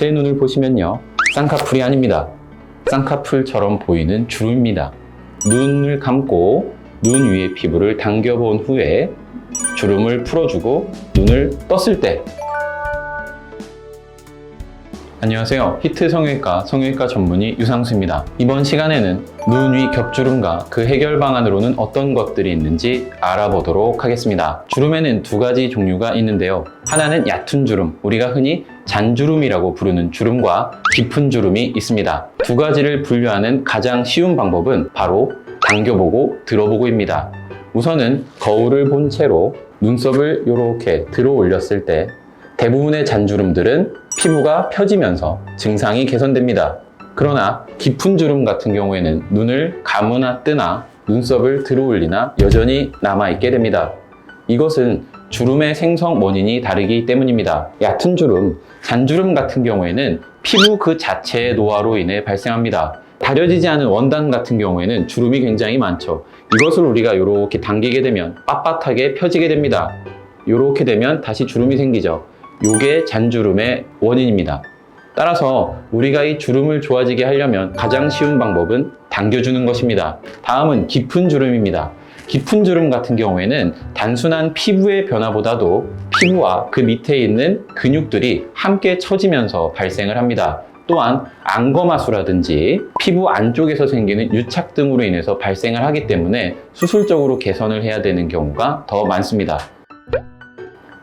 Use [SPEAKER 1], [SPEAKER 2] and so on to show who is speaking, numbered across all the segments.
[SPEAKER 1] 제 눈을 보시면요. 쌍꺼풀이 아닙니다. 쌍꺼풀처럼 보이는 주름입니다. 눈을 감고 눈 위의 피부를 당겨본 후에 주름을 풀어주고 눈을 떴을 때 안녕하세요. 히트 성형외과 성형외과 전문의 유상수입니다. 이번 시간에는 눈위 겹주름과 그 해결 방안으로는 어떤 것들이 있는지 알아보도록 하겠습니다. 주름에는 두 가지 종류가 있는데요. 하나는 얕은 주름, 우리가 흔히 잔주름이라고 부르는 주름과 깊은 주름이 있습니다. 두 가지를 분류하는 가장 쉬운 방법은 바로 당겨보고 들어보고입니다. 우선은 거울을 본 채로 눈썹을 이렇게 들어 올렸을 때 대부분의 잔주름들은 피부가 펴지면서 증상이 개선됩니다. 그러나 깊은 주름 같은 경우에는 눈을 감으나 뜨나 눈썹을 들어 올리나 여전히 남아있게 됩니다. 이것은 주름의 생성 원인이 다르기 때문입니다. 얕은 주름, 잔주름 같은 경우에는 피부 그 자체의 노화로 인해 발생합니다. 다려지지 않은 원단 같은 경우에는 주름이 굉장히 많죠. 이것을 우리가 이렇게 당기게 되면 빳빳하게 펴지게 됩니다. 이렇게 되면 다시 주름이 생기죠. 요게 잔주름의 원인입니다. 따라서 우리가 이 주름을 좋아지게 하려면 가장 쉬운 방법은 당겨주는 것입니다. 다음은 깊은 주름입니다. 깊은 주름 같은 경우에는 단순한 피부의 변화보다도 피부와 그 밑에 있는 근육들이 함께 처지면서 발생을 합니다. 또한 안검하수라든지 피부 안쪽에서 생기는 유착 등으로 인해서 발생을 하기 때문에 수술적으로 개선을 해야 되는 경우가 더 많습니다.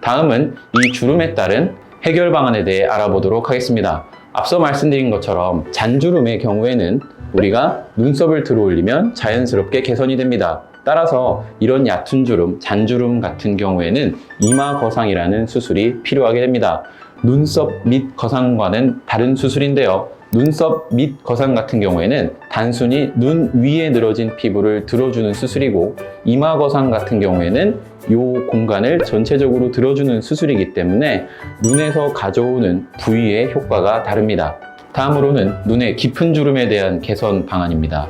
[SPEAKER 1] 다음은 이 주름에 따른 해결 방안에 대해 알아보도록 하겠습니다. 앞서 말씀드린 것처럼 잔주름의 경우에는 우리가 눈썹을 들어 올리면 자연스럽게 개선이 됩니다. 따라서 이런 얕은 주름, 잔주름 같은 경우에는 이마 거상이라는 수술이 필요하게 됩니다. 눈썹 밑 거상과는 다른 수술인데요. 눈썹 밑 거상 같은 경우에는 단순히 눈 위에 늘어진 피부를 들어주는 수술이고 이마 거상 같은 경우에는 이 공간을 전체적으로 들어주는 수술이기 때문에 눈에서 가져오는 부위의 효과가 다릅니다. 다음으로는 눈의 깊은 주름에 대한 개선 방안입니다.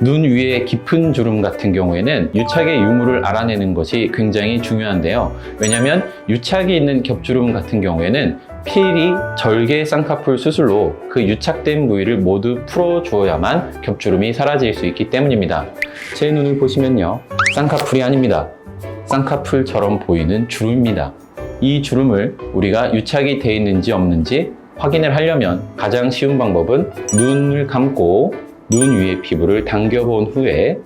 [SPEAKER 1] 눈 위에 깊은 주름 같은 경우에는 유착의 유무를 알아내는 것이 굉장히 중요한데요. 왜냐하면 유착이 있는 겹주름 같은 경우에는 필히 절개 쌍꺼풀 수술로 그 유착된 부위를 모두 풀어주어야만 겹주름이 사라질 수 있기 때문입니다. 제 눈을 보시면요. 쌍꺼풀이 아닙니다. 쌍꺼풀처럼 보이는 주름입니다. 이 주름을 우리가 유착이 되어 있는지 없는지 확인을 하려면 가장 쉬운 방법은 눈을 감고 눈 위의 피부를 당겨본 후에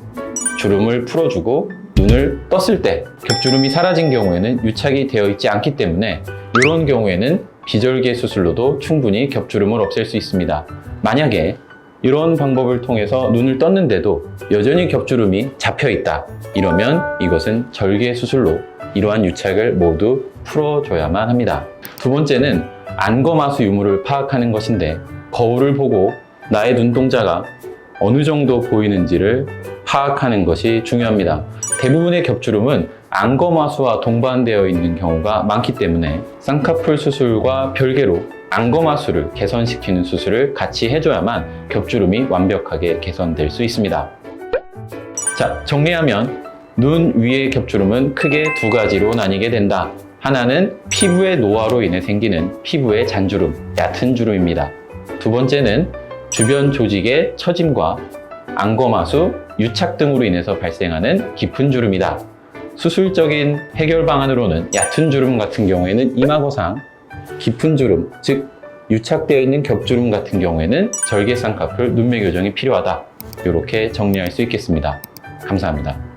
[SPEAKER 1] 주름을 풀어주고 눈을 떴을 때 겹주름이 사라진 경우에는 유착이 되어 있지 않기 때문에 이런 경우에는 비절개 수술로도 충분히 겹주름을 없앨 수 있습니다. 만약에 이런 방법을 통해서 눈을 떴는데도 여전히 겹주름이 잡혀 있다. 이러면 이것은 절개 수술로 이러한 유착을 모두 풀어줘야만 합니다. 두 번째는 안검하수 유무를 파악하는 것인데 거울을 보고 나의 눈동자가 어느 정도 보이는지를 파악하는 것이 중요합니다. 대부분의 겹주름은 안검하수와 동반되어 있는 경우가 많기 때문에 쌍꺼풀 수술과 별개로 안검하수를 개선시키는 수술을 같이 해줘야만 겹주름이 완벽하게 개선될 수 있습니다. 자, 정리하면 눈 위의 겹주름은 크게 두 가지로 나뉘게 된다. 하나는 피부의 노화로 인해 생기는 피부의 잔주름, 얕은 주름입니다. 두 번째는 주변 조직의 처짐과 안검하수, 유착 등으로 인해서 발생하는 깊은 주름이다. 수술적인 해결 방안으로는 얕은 주름 같은 경우에는 이마거상, 깊은 주름, 즉 유착되어 있는 겹주름 같은 경우에는 절개 쌍꺼풀 눈매 교정이 필요하다. 이렇게 정리할 수 있겠습니다. 감사합니다.